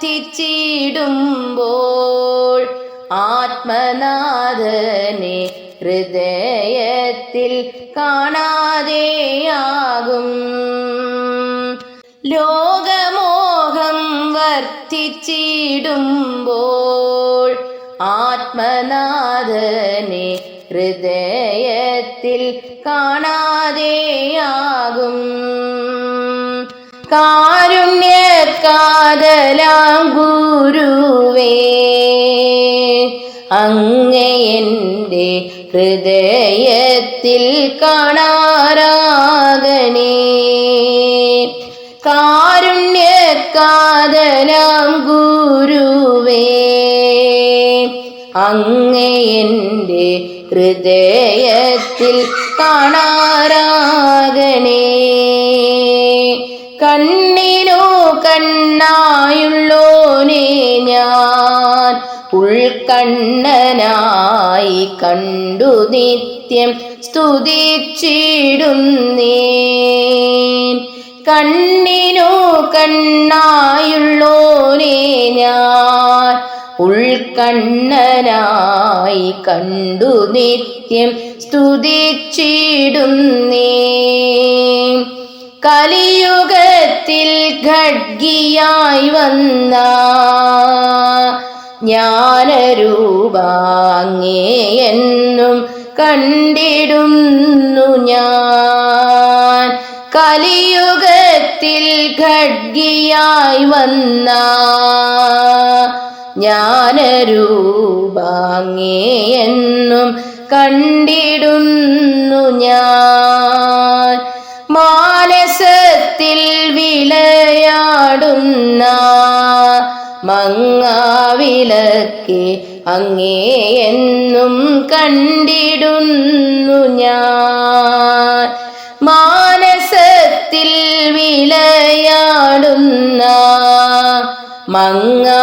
വർദ്ധിച്ചിടുമ്പോൾ ആത്മനാഥനെ ഹൃദയത്തിൽ കാണാതെയാകും. ലോകമോഹം വർദ്ധിച്ചിടുമ്പോൾ ആത്മനാഥനെ ഹൃദയത്തിൽ കാണാതെയാകും. കാരുണ്യക്കാതലാം ഗുരുവേ. അങ്ങയെന്റെ ഹൃദയത്തിൽ കാണാറാകണേ. കാരുണ്യക്കാതലാം ഗുരുവേ. അങ്ങയെന്റെ ഹൃദയത്തിൽ കാണാറാകണേ. കണ്ണിനു കണ്ണായുള്ളോനെ ഞാൻ ഉൾക്കണ്ണനായി കണ്ടു നിത്യം സ്തുതിച്ചിടുന്നേ കണ്ണിനു കണ്ണായുള്ളോനെ ഞാൻ ഉൾക്കണ്ണനായി കണ്ടു നിത്യം സ്തുതിച്ചിടുന്നേ കലിയുഗത്തിൽ ഖഡ്ഗിയായി വന്ന ജ്ഞാനരൂപാങ്ങേയെന്നും കണ്ടിടുന്നു ഞാൻ. കലിയുഗത്തിൽ ഖഡ്ഗിയായി വന്ന ജ്ഞാനരൂപാങ്ങേയെന്നും കണ്ടിടുന്നു ഞാൻ. വിളയാടുന്ന മങ്ങാവിലക്കെ അങ്ങേയെന്നും കണ്ടിടുന്നു ഞാൻ. മാനസത്തിൽ വിളയാടുന്ന മങ്ങാവിലക്കെ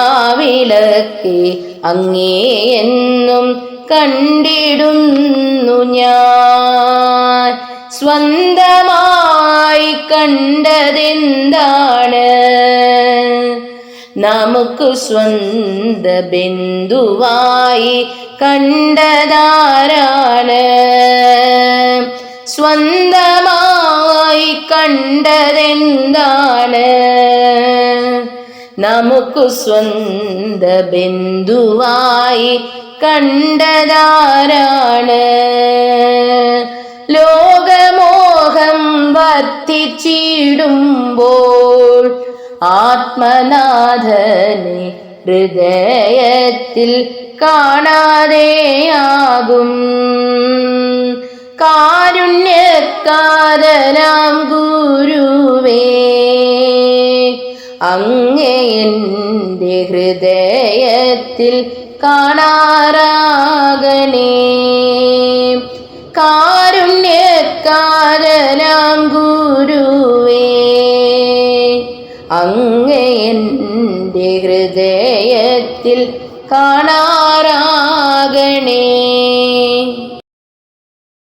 അങ്ങേയെന്നും കണ്ടിടുന്നു ഞാൻ. സ്വന്തമായി കണ്ടതെന്താണ്? നമുക്ക് സ്വന്ത ബിന്ദുവായി കണ്ടതാരാണ്? സ്വന്തമായി കണ്ടതെന്താണ്? നമുക്ക് സ്വന്ത ബിന്ദുവായി കണ്ടതാരാണ്? ലോകമോഹം വർദ്ധിച്ചിടുമ്പോൾ ആത്മനാഥനെ ഹൃദയത്തിൽ കാണാതെയാകും. കാരുണ്യക്കാരനാം ഗുരുവേ അങ്ങയെന്റെ ഹൃദയത്തിൽ കാണാറാകണേ. അങ്ങയെന്റെ ഹൃദയത്തിൽ കാണാറാകണേ.